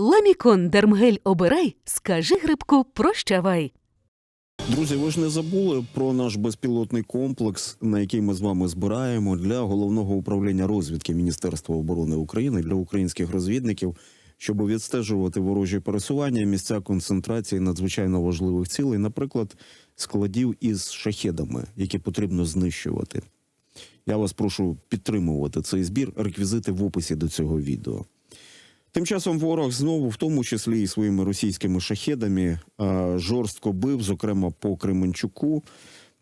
Ламікон Дермгель обирай, скажи грибку прощавай. Друзі, ви ж не забули про наш безпілотний комплекс, на який ми з вами збираємо для головного управління розвідки Міністерства оборони України для українських розвідників, щоб відстежувати ворожі пересування, місця концентрації надзвичайно важливих цілей, наприклад, складів із шахедами, які потрібно знищувати. Я вас прошу підтримувати цей збір. Реквізити в описі до цього відео. Тим часом ворог знову, в тому числі і своїми російськими шахедами, жорстко бив, зокрема по Кременчуку.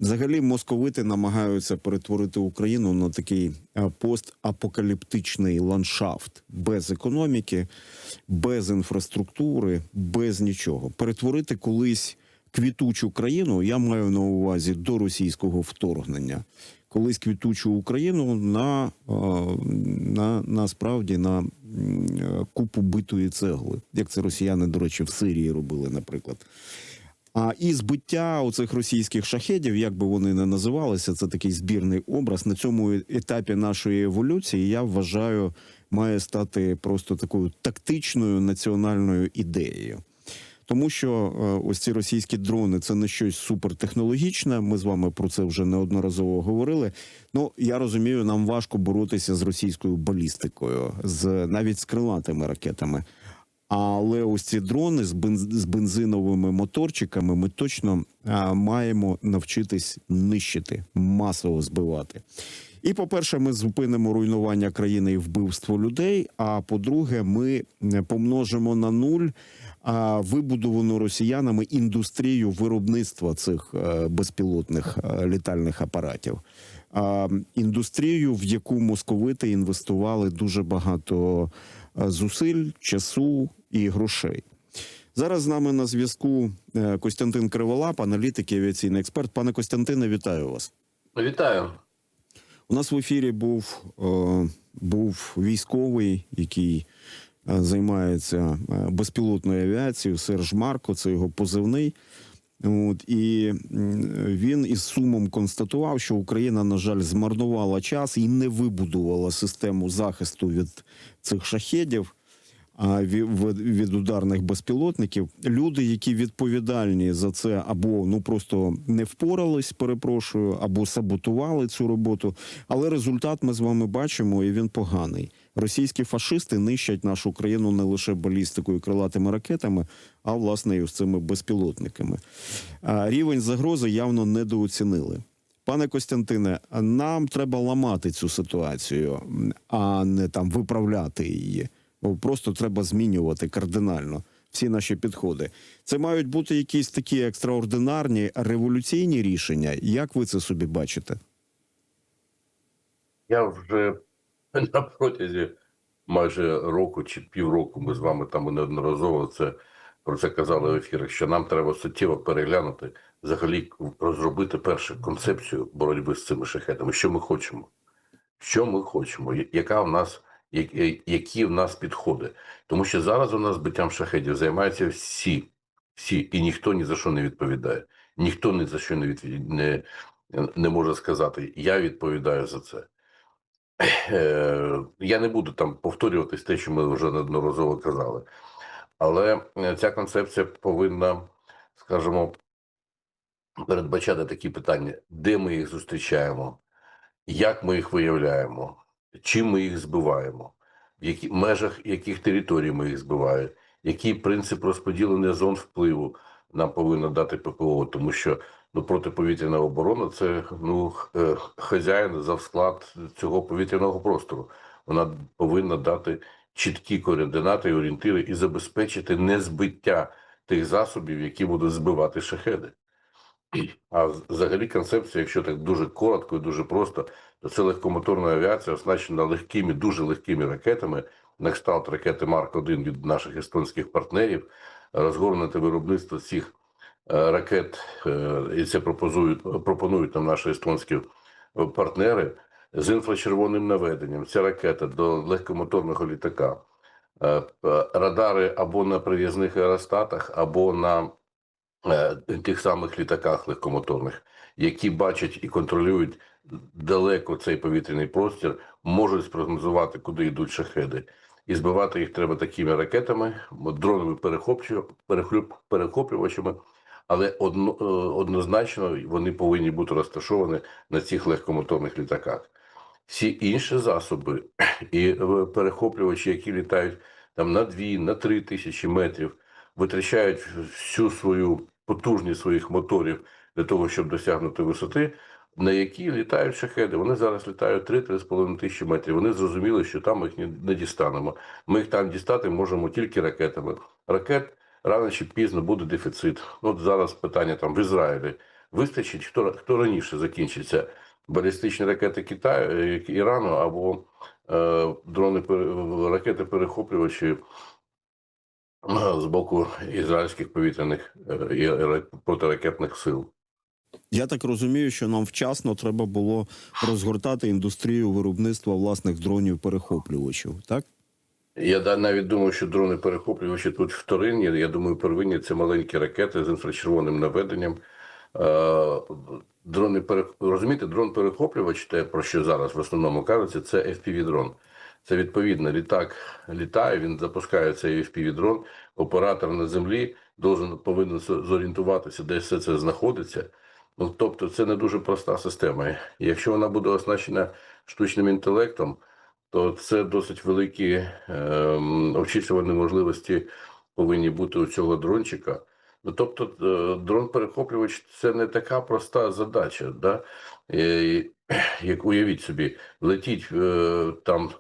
Взагалі, московити намагаються перетворити Україну на такий постапокаліптичний ландшафт без економіки, без інфраструктури, без нічого. Перетворити колись квітучу країну, я маю на увазі до російського вторгнення. Колись квітучу Україну на, е, на насправді на е, купу битої цегли, як це росіяни, до речі, в Сирії робили, наприклад. А і збиття оцих російських шахедів, як би вони не називалися, це такий збірний образ. На цьому етапі нашої еволюції я вважаю, має стати просто такою тактичною національною ідеєю. Тому що е, ось ці російські дрони це не щось супертехнологічне. Ми з вами про це вже неодноразово говорили. Ну я розумію, нам важко боротися з російською балістикою, з навіть з крилатими ракетами. Але ось ці дрони з бенз- з бензиновими моторчиками ми точно а, маємо навчитись нищити, масово збивати. І, по-перше, ми зупинимо руйнування країни і вбивство людей. А по-друге, ми е, помножимо на нуль а, вибудовану росіянами індустрію виробництва цих е, безпілотних е, літальних апаратів. А, індустрію, в яку московити інвестували дуже багато е, зусиль, часу і грошей. Зараз з нами на зв'язку Костянтин Криволап, аналітик і авіаційний експерт. Пане Костянтине, вітаю вас. Вітаю. У нас в ефірі був, був військовий, який займається е, безпілотною авіацією. Серж Марко, це його позивний. От і він із сумом констатував, що Україна, на жаль, змарнувала час і не вибудувала систему захисту від цих шахедів. А від ударних безпілотників люди, які відповідальні за це, або ну просто не впорались, перепрошую, або саботували цю роботу. Але результат ми з вами бачимо, і він поганий. Російські фашисти нищать нашу країну не лише балістикою, крилатими ракетами, а власне і ось цими безпілотниками. Рівень загрози явно недооцінили. Пане Костянтине, нам треба ламати цю ситуацію, а не там виправляти її. Просто треба змінювати кардинально всі наші підходи. Це мають бути якісь такі екстраординарні революційні рішення. Як ви це собі бачите? Я вже на протязі майже року чи півроку ми з вами там неодноразово це про це казали в ефірах, що нам треба суттєво переглянути, взагалі розробити першу концепцію боротьби з цими шахетами. Що ми хочемо? Що ми хочемо? Яка в нас які в нас підходи? Тому що зараз у нас збиттям шахедів займаються всі, всі, і ніхто ні за що не відповідає. Ніхто ні за що не відповідає, не, не може сказати, я відповідаю за це. Е, Я не буду там повторюватись те, що ми вже неодноразово казали. Але е, ця концепція повинна, скажімо, передбачати такі питання, де ми їх зустрічаємо, як ми їх виявляємо, чим ми їх збиваємо, в які, межах яких територій ми їх збиваємо, який принцип розподілення зон впливу нам повинно дати ППО, тому що ну, протиповітряна оборона це ну, е, хазяїн за склад цього повітряного простору. Вона повинна дати чіткі координати і орієнтири і забезпечити незбиття тих засобів, які будуть збивати шахеди. А взагалі концепція, якщо так дуже коротко і дуже просто, то це легкомоторна авіація, оснащена легкими, дуже легкими ракетами, на кшталт ракети Марк-1 від наших естонських партнерів, розгорнуте виробництво цих ракет, е, і це пропозують, пропонують нам наші естонські е, партнери з інфрачервоним наведенням. Ця ракета до легкомоторного літака. Е, Радари або на прив'язних аеростатах, або на е, тих самих літаках легкомоторних, які бачать і контролюють далеко цей повітряний простір, можуть спрогнозувати, куди йдуть шахеди. і збивати їх треба такими ракетами, дронами перехоплювачами, але е, однозначно вони повинні бути розташовані на цих легкомоторних літаках. Всі інші засоби і е, перехоплювачі, які літають там на 2, на 3 тисячі метрів, витрачають всю свою потужність своїх моторів для того, щоб досягнути висоти, на які літають шахеди. Вони зараз літають 3-3,5 тисячі метрів. Вони зрозуміли, що там їх не дістанемо. Ми їх там дістати можемо тільки ракетами. Ракет рано чи пізно буде дефіцит. От зараз питання там в Ізраїлі. Вистачить, хто, хто раніше закінчиться? Балістичні ракети Китаю, е, Ірану або е, дрони ракети перехоплювачі е, з боку ізраїльських повітряних е, і ра- протиракетних сил. Я так розумію, що нам вчасно треба було розгортати індустрію виробництва власних дронів перехоплювачів, так? Я навіть думаю, що дрони перехоплювачі тут вторинні. Я думаю, первинні це маленькі ракети з інфрачервоним наведенням. Е, Дрони розумієте, дрон перехоплювач, те про що зараз в основному кажеться, це fpv дрон. Це відповідно літак літає, він запускає цей fpv дрон. Оператор на землі должен повинен зорієнтуватися, де все це знаходиться. Ну тобто, це не дуже проста система. Якщо вона буде оснащена штучним інтелектом, то це досить великі ем, обчислювальні можливості повинні бути у цього дрончика. Ну, тобто, е, дрон-перехоплювач це не така проста задача. Да? Е, Як уявіть собі, летіть е, там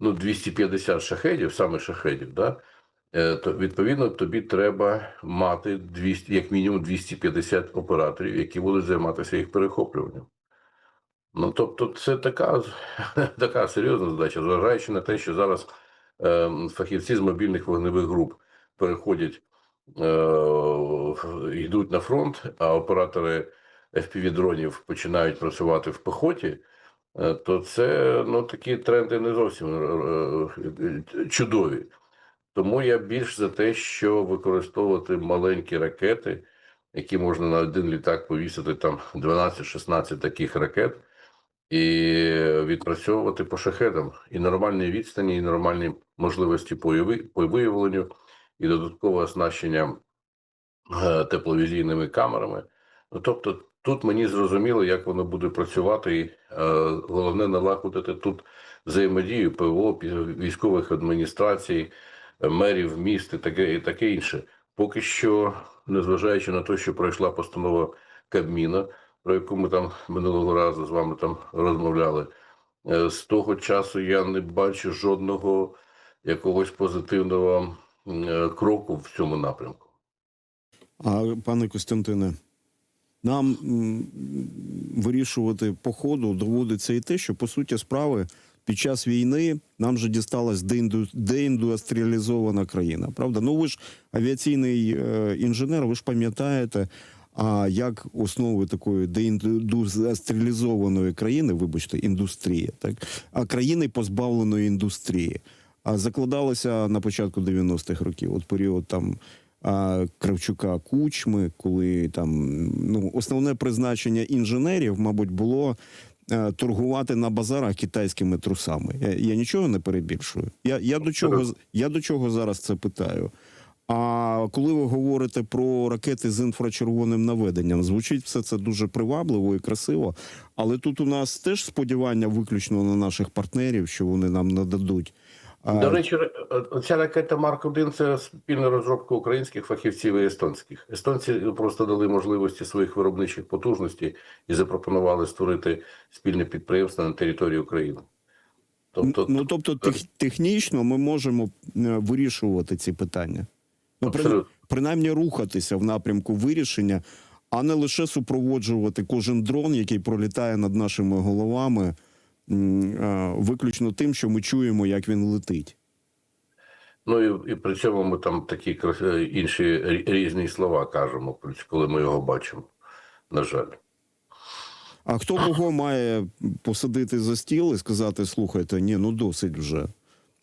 ну, 250 шахедів, саме шахедів, да? Е, то відповідно тобі треба мати 200, як мінімум 250 операторів, які будуть займатися їх перехоплюванням. Ну, тобто, це така, така серйозна задача, зважаючи на те, що зараз е, фахівці з мобільних вогневих груп переходять, е, йдуть на фронт, а оператори FPV-дронів починають працювати в пехоті, е, то це ну, такі тренди не зовсім е, е, чудові. Тому я більш за те, що використовувати маленькі ракети, які можна на один літак повісити там 12-16 таких ракет, і відпрацьовувати по шахедам і нормальні відстані, і нормальні можливості по виявленню, і додаткове оснащення е, тепловізійними камерами. Ну, тобто, тут мені зрозуміло, як воно буде працювати, і е, головне налагодити тут взаємодію ПВО, військових адміністрацій, мерів міст і таке, і таке інше. Поки що, незважаючи на те, що пройшла постанова Кабміна, про яку ми там минулого разу з вами там розмовляли, е, з того часу я не бачу жодного якогось позитивного е, кроку в цьому напрямку. А пане Костянтине, нам вирішувати по ходу доводиться і те, що по суті справи під час війни нам же дісталась деінду- деіндустріалізована країна. Правда? Ну ви ж авіаційний е, інженер, ви ж пам'ятаєте. А як основи такої деіндустріалізованої країни, вибачте, індустрія, так а країни позбавленої індустрії, а закладалося на початку 90-х років, от період там а, Кравчука Кучми, коли там ну основне призначення інженерів, мабуть, було е, торгувати на базарах китайськими трусами. Я, я нічого не перебільшую. Я, я до чого я до чого зараз це питаю. А коли ви говорите про ракети з інфрачервоним наведенням, звучить все це дуже привабливо і красиво. Але тут у нас теж сподівання виключно на наших партнерів, що вони нам нададуть. До речі, ця ракета Марк 1 це спільна розробка українських фахівців і естонських. Естонці просто дали можливості своїх виробничих потужностей і запропонували створити спільне підприємство на території України. Тобто, ну тобто, тех, технічно ми можемо е, вирішувати ці питання. Ну, при, абсолютно. принаймні рухатися в напрямку вирішення, а не лише супроводжувати кожен дрон, який пролітає над нашими головами, виключно тим, що ми чуємо, як він летить. Ну і, і при цьому ми там такі е, інші різні слова кажемо, коли ми його бачимо. На жаль. А хто кого має посадити за стіл і сказати: слухайте, ні, ну досить вже.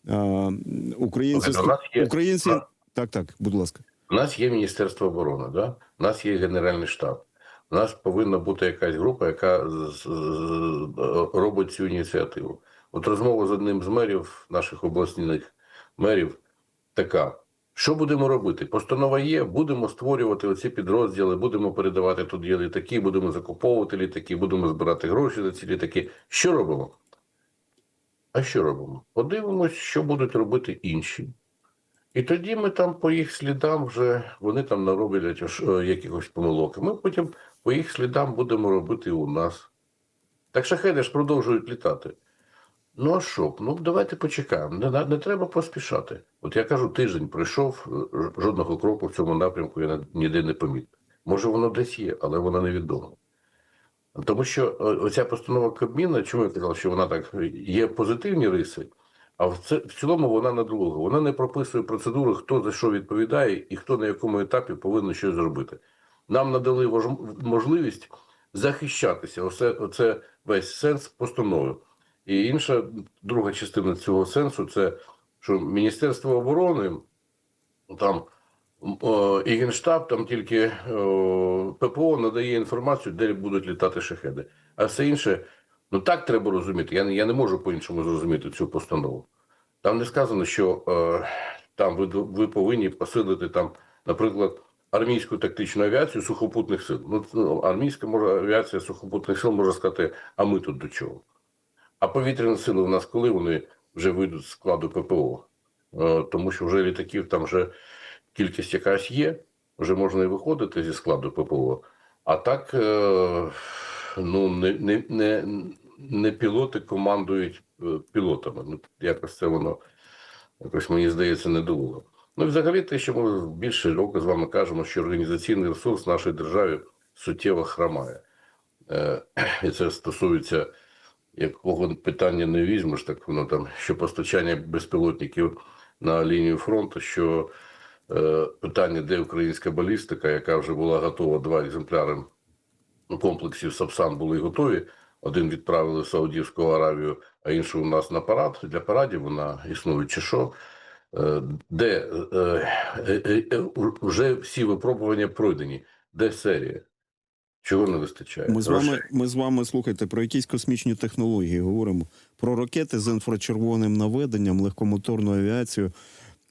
А, українці, Слухайте, у українці, так, так, будь ласка. У нас є Міністерство оборони, да? у нас є Генеральний штаб. У нас повинна бути якась група, яка робить цю ініціативу. От розмова з одним з мерів наших обласних мерів така. Що будемо робити? Постанова є, будемо створювати оці підрозділи, будемо передавати туди літаки, будемо закуповувати літаки, будемо збирати гроші за ці літаки. Що робимо? А що робимо? Подивимось, що будуть робити інші. І тоді ми там по їх слідам вже вони там нароблять е, якихось помилок. Ми потім по їх слідам будемо робити у нас. Так шахеди ж продовжують літати. Ну а що? Ну давайте почекаємо. Не, не треба поспішати. От я кажу, тиждень пройшов, е, жодного кроку в цьому напрямку я ніде не помітив. Може, воно десь є, але воно невідомо. Тому що е, оця постанова Кабміна, чому я казав, що вона так є позитивні риси, а в, це, в цілому вона недолуга. Вона не прописує процедури, хто за що відповідає і хто на якому етапі повинен щось зробити. Нам надали можливість захищатися. Оце, оце весь сенс постанови. І інша друга частина цього сенсу це що Міністерство оборони там о, і Генштаб, там тільки о, ППО надає інформацію, де будуть літати шахеди. А все інше, ну так треба розуміти. Я, не- я не можу по-іншому зрозуміти цю постанову. Там не сказано, що е, там ви, ви повинні посилити там, наприклад, армійську тактичну авіацію сухопутних сил. Ну, ну, армійська може, авіація сухопутних сил може сказати, а ми тут до чого? А повітряні сили у нас коли вони вже вийдуть з складу ППО? Е, тому що вже літаків там вже кількість якась є, вже можна і виходити зі складу ППО. А так, е, ну, не, не, не, не пілоти командують е, пілотами. Ну, якось це воно, якось мені здається, не недолуго. Ну, і взагалі, те, що ми більше року з вами кажемо, що організаційний ресурс в нашій державі суттєво хромає. Е, і це стосується якого питання не візьмеш, так воно там, що постачання безпілотників на лінію фронту, що е, питання, де українська балістика, яка вже була готова, два екземпляри комплексів Сапсан були готові. Один відправили в Саудівську Аравію, а інший у нас на парад. Для парадів вона існує чи що. Е, Де е, е, вже всі випробування пройдені, де серія? Чого не вистачає? Ми з вами, ми з вами слухайте про якісь космічні технології. Говоримо про ракети з інфрачервоним наведенням, легкомоторну авіацію.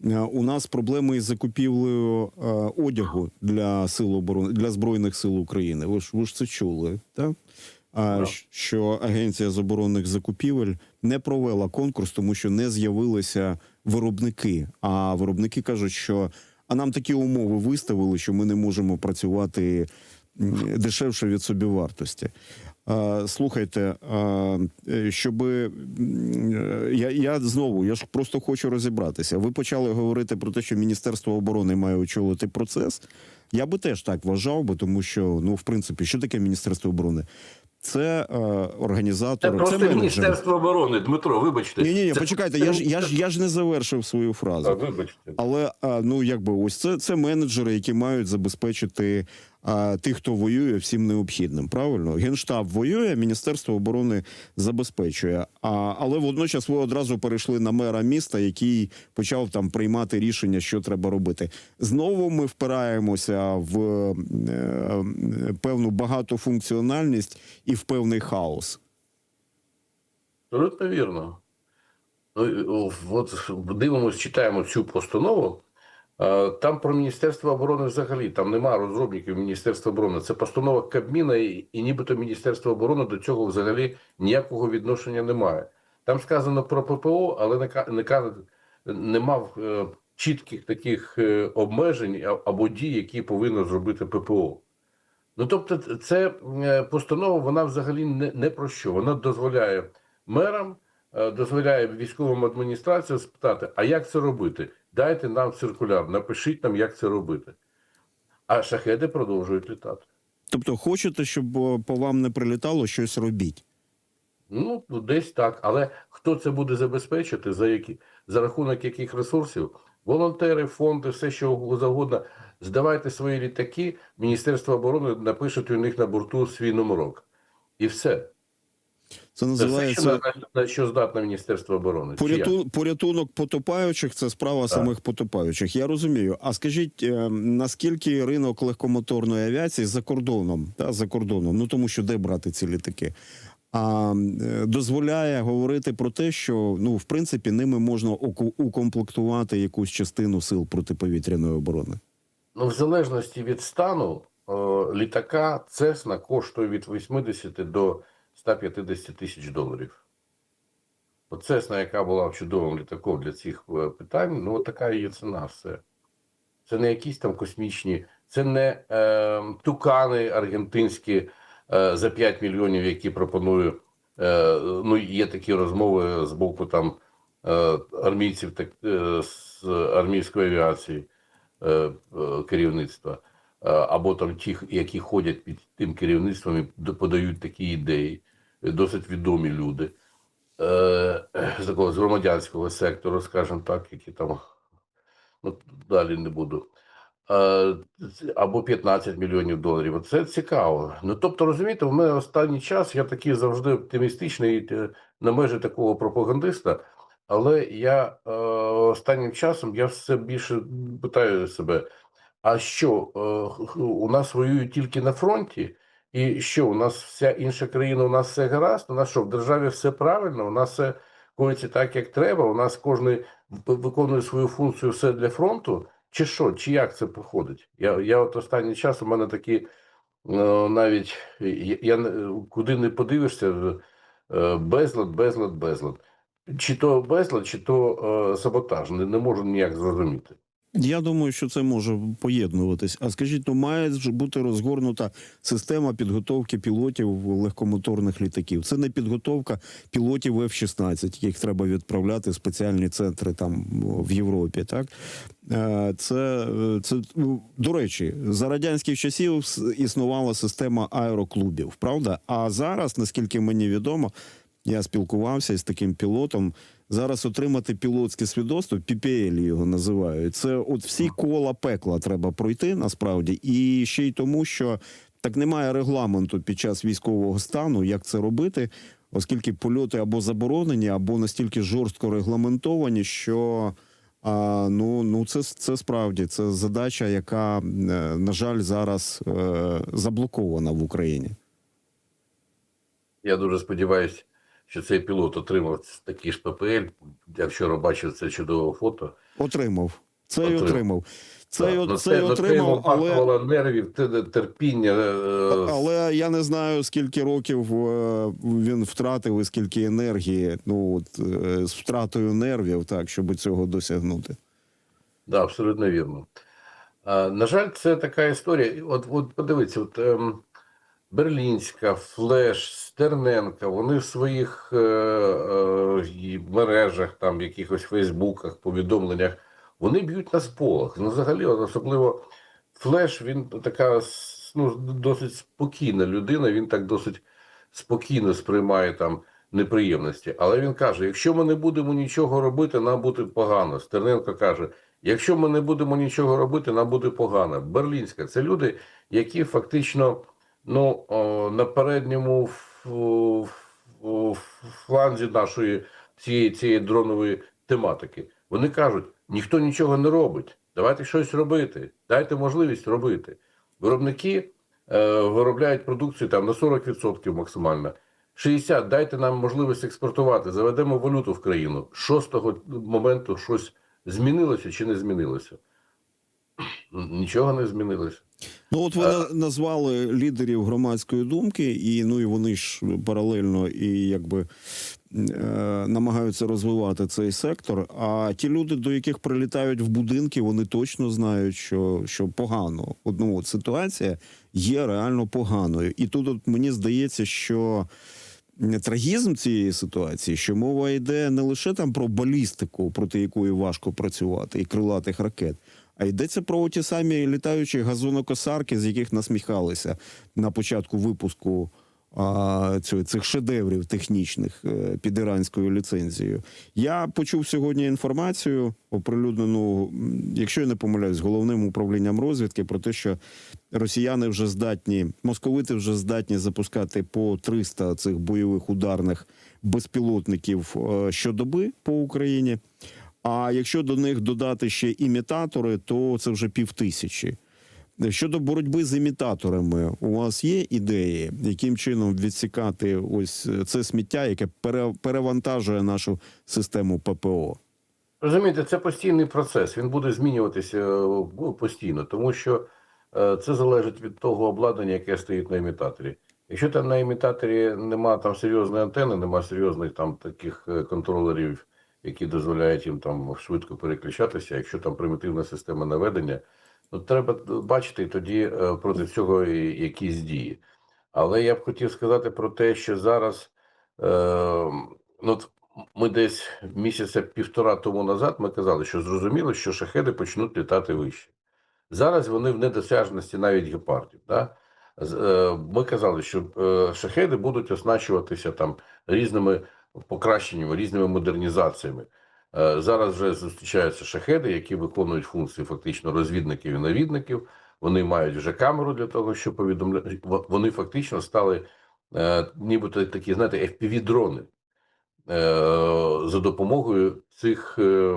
Е, У нас проблеми із закупівлею е, одягу для сил оборони для збройних сил України. Ви ж ви ж це чули, так? А що агенція з оборонних закупівель не провела конкурс, тому що не з'явилися виробники. А виробники кажуть, що а нам такі умови виставили, що ми не можемо працювати дешевше від собівартості. А, Слухайте, а, е, щоб я, я знову я ж просто хочу розібратися. Ви почали говорити про те, що Міністерство оборони має очолити процес. Я би теж так вважав би, тому що ну, в принципі, що таке Міністерство оборони? Це е, організатор, це, просто менеджер. Міністерство оборони, Дмитро, вибачте. Ні, ні, ні, Це- почекайте, я ж я ж я ж не завершив свою фразу. А, вибачте. Але а, ну якби ось це, це менеджери, які мають забезпечити тих, хто воює, всім необхідним. Правильно, генштаб воює, міністерство оборони забезпечує. А але водночас ви одразу перейшли на мера міста, який почав там приймати рішення, що треба робити. Знову ми впираємося в е, е, певну багатофункціональність і в певний хаос. Абсолютно вірно. Ну, от дивимося, читаємо цю постанову. А, Там про Міністерство оборони взагалі там нема розробників Міністерства оборони. Це постанова Кабміна, і, нібито Міністерство оборони до цього взагалі ніякого відношення немає. Там сказано про ППО, але не, нема е, чітких таких е, обмежень або дій, які повинно зробити ППО. Ну тобто, це е, постанова, вона взагалі не, не про що. Вона дозволяє мерам, е, дозволяє військовим адміністраціям спитати, а як це робити? Дайте нам циркуляр, напишіть нам, як це робити. А шахеди продовжують літати. Тобто, хочете, щоб по вам не прилітало, щось робіть. Ну, десь так. Але хто це буде забезпечити, за які за рахунок яких ресурсів? Волонтери, фонди, все що завгодно. Здавайте свої літаки, Міністерство оборони напишуть у них на борту свій номерок. І все. Це називається. на, що здатне Міністерство оборони. Чи порятунок потопаючих це справа самих потопаючих. Я розумію. А скажіть, е, наскільки ринок легкомоторної авіації за кордоном, та за кордоном, ну тому що де брати ці літаки? а е, дозволяє говорити про те, що ну в принципі ними можна укомплектувати якусь частину сил протиповітряної оборони. Ну, в залежності від стану літака Цесна коштує від 80 до 150 тисяч доларів. Цесна, яка була чудовим літаком для цих е, питань, ну така її ціна все. Це не якісь там космічні, це не е, тукани аргентинські е, за 5 мільйонів, які пропонує. Е, ну, є такі розмови з боку там е, армійців так, е, з армійської авіації е, е, керівництва, е, або там ті, які ходять під тим керівництвом і подають такі ідеї, досить відомі люди е, з такого з громадянського сектору, скажімо так, які там ну, далі не буду. Е, Або 15 мільйонів доларів. Це цікаво. Ну тобто, розумієте, в мене останній час я такий завжди оптимістичний е, на межі такого пропагандиста. Але я е, останнім часом я все більше питаю себе: а що е, у нас воюють тільки на фронті? І що у нас вся інша країна, у нас все гаразд? У нас що в державі все правильно? У нас все коїться так, як треба. У нас кожен виконує свою функцію все для фронту. Чи що, чи як це проходить? Я, я от останній час у мене такі е, навіть я, куди не подивишся, е, безлад, безлад, безлад. Чи то безлад, чи то е, саботаж. Не, не можу ніяк зрозуміти. Я думаю, що це може поєднуватись. А скажіть, ну має ж бути розгорнута система підготовки пілотів легкомоторних літаків. Це не підготовка пілотів F-16, яких треба відправляти в спеціальні центри там в Європі. Так Е, це, е, це ну, до речі, за радянських часів існувала система аероклубів, правда? А зараз, наскільки мені відомо, я спілкувався із таким пілотом. Зараз отримати пілотське свідоцтво, PPL його називають. Це от всі кола пекла треба пройти насправді, і ще й тому, що так немає регламенту під час військового стану, як це робити, оскільки польоти або заборонені, або настільки жорстко регламентовані, що а, ну, ну це, це справді це задача, яка, е, на жаль, зараз е, заблокована в Україні. Я дуже сподіваюся, що цей пілот отримав такий ж ППЛ. Я вчора бачив це чудове фото. Отримав. Це й Отримав. отримав. Це й Так, от- ну, це ну, отримав, але. нервів, терпіння. е, Але я не знаю, скільки років е, він втратив і скільки енергії, ну от е, з втратою нервів, так, щоб цього досягнути. Да, абсолютно вірно. На жаль, це така історія. От, от подивіться, от, ем, Берлінська, Флеш, Стерненка, вони в своїх е, е, мережах, там, якихось Фейсбуках, повідомленнях, вони б'ють на сполох. Ну, взагалі, особливо Флеш, він така ну, досить спокійна людина, він так досить спокійно сприймає там неприємності. Але він каже: якщо ми не будемо нічого робити, нам буде погано. Стерненко каже: якщо ми не будемо нічого робити, нам буде погано. Берлінська це люди, які фактично ну, на передньому фланзі нашої цієї, цієї дронової тематики. Вони кажуть: ніхто нічого не робить. Давайте щось робити. Дайте можливість робити. Виробники е, виробляють продукцію там на 40% максимально. 60, дайте нам можливість експортувати, заведемо валюту в країну. Що з того моменту щось змінилося чи не змінилося? Нічого не змінилося. Ну от ви на- назвали лідерів громадської думки, і ну і вони ж паралельно і якби е, намагаються розвивати цей сектор. А ті люди, до яких прилітають в будинки, вони точно знають, що, що погано. От, ну, от ситуація є реально поганою. І тут от мені здається, що. Трагізм цієї ситуації, що мова йде не лише там про балістику, проти якої важко працювати, і крилатих ракет, а йдеться про ті самі літаючі газонокосарки, з яких насміхалися на початку випуску а, цих шедеврів технічних е, під іранською ліцензією. Я почув сьогодні інформацію, оприлюднену, якщо я не помиляюсь, головним управлінням розвідки про те, що росіяни вже здатні, московити вже здатні запускати по 300 цих бойових ударних безпілотників е, щодоби по Україні. А якщо до них додати ще імітатори, то це вже півтисячі. Щодо боротьби з імітаторами, у вас є ідеї, яким чином відсікати ось це сміття, яке пере- перевантажує нашу систему ППО? Розумієте, це постійний процес. Він буде змінюватися е, ну, постійно, тому що е, це залежить від того обладнання, яке стоїть на імітаторі. Якщо там на імітаторі нема там серйозної антени, нема серйозних там таких е, контролерів, які дозволяють їм там швидко переключатися. Якщо там примітивна система наведення, ну треба бачити тоді е, проти цього якісь дії. Але я б хотів сказати про те, що зараз е, ну, ми десь місяця півтора тому назад ми казали, що зрозуміло, що шахеди почнуть літати вище. Зараз вони в недосяжності навіть гепардів. Да? Е, Ми казали, що е, шахеди будуть оснащуватися там різними покращеннями, різними модернізаціями. Е, Зараз вже зустрічаються шахеди, які виконують функції фактично розвідників і навідників. Вони мають вже камеру для того, щоб повідомляти. Вони фактично стали е, нібито такі, знаєте, FPV-дрони е, за допомогою цих е,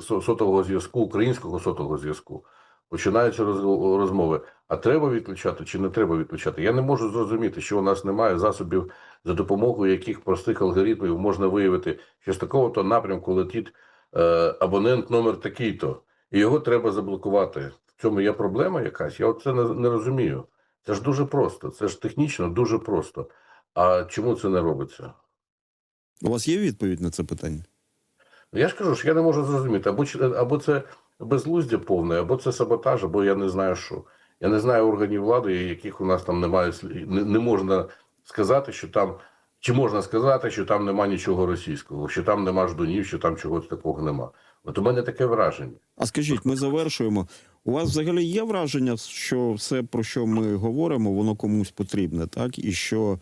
сотового зв'язку, українського сотового зв'язку. Починаються роз- розмови. А треба відключати чи не треба відключати? Я не можу зрозуміти, що у нас немає засобів, за допомогою яких простих алгоритмів можна виявити, що з такого-то напрямку летить е, абонент номер такий-то, і його треба заблокувати. В цьому є проблема якась? Я от це не, не розумію. Це ж дуже просто, це ж технічно дуже просто. А чому це не робиться? У вас є відповідь на це питання? Я ж кажу, що я не можу зрозуміти, або, або це безглуздя повне, або це саботаж, або я не знаю що. Я не знаю органів влади, яких у нас там немає, не, не можна сказати, що там, чи можна сказати, що там нема нічого російського, що там нема ждунів, що там чогось такого нема. От у мене таке враження. А скажіть, ми завершуємо. У вас взагалі є враження, що все, про що ми говоримо, воно комусь потрібне, так? І що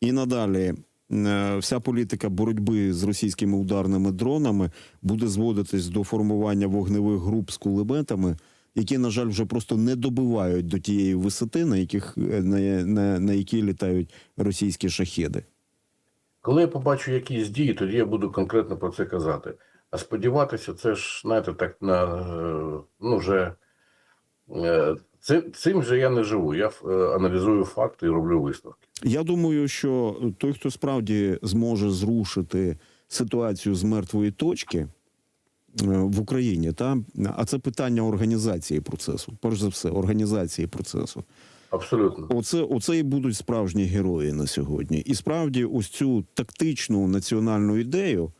і надалі е, вся політика боротьби з російськими ударними дронами буде зводитись до формування вогневих груп з кулеметами, які, на жаль, вже просто не добивають до тієї висоти, на яких е, на, на, на які літають російські шахеди. Коли я побачу якісь дії, тоді я буду конкретно про це казати. А сподіватися, це ж, знаєте, так на е, ну вже е, цим, цим же я не живу. Я аналізую факти і роблю висновки. Я думаю, що той, хто справді зможе зрушити ситуацію з мертвої точки в Україні, та а це питання організації процесу. Перш за все, організації процесу. Абсолютно. Оце, оце і будуть справжні герої на сьогодні. І справді, ось цю тактичну національну ідею,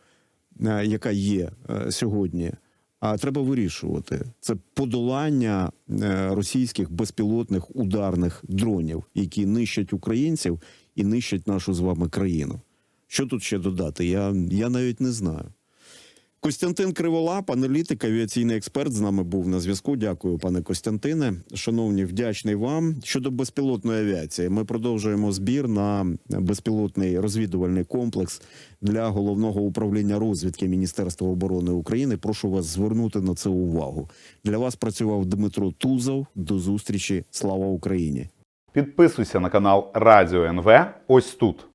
е, яка є е, сьогодні, а треба вирішувати. Це подолання е, російських безпілотних ударних дронів, які нищать українців і нищать нашу з вами країну. Що тут ще додати? Я, я навіть не знаю. Костянтин Криволап, аналітик, авіаційний експерт, з нами був на зв'язку. Дякую, пане Костянтине. Шановні, вдячний вам. Щодо безпілотної авіації, ми продовжуємо збір на безпілотний розвідувальний комплекс для головного управління розвідки Міністерства оборони України. Прошу вас звернути на це увагу. Для вас працював Дмитро Тузов. До зустрічі. Слава Україні! Підписуйся на канал Радіо НВ ось тут.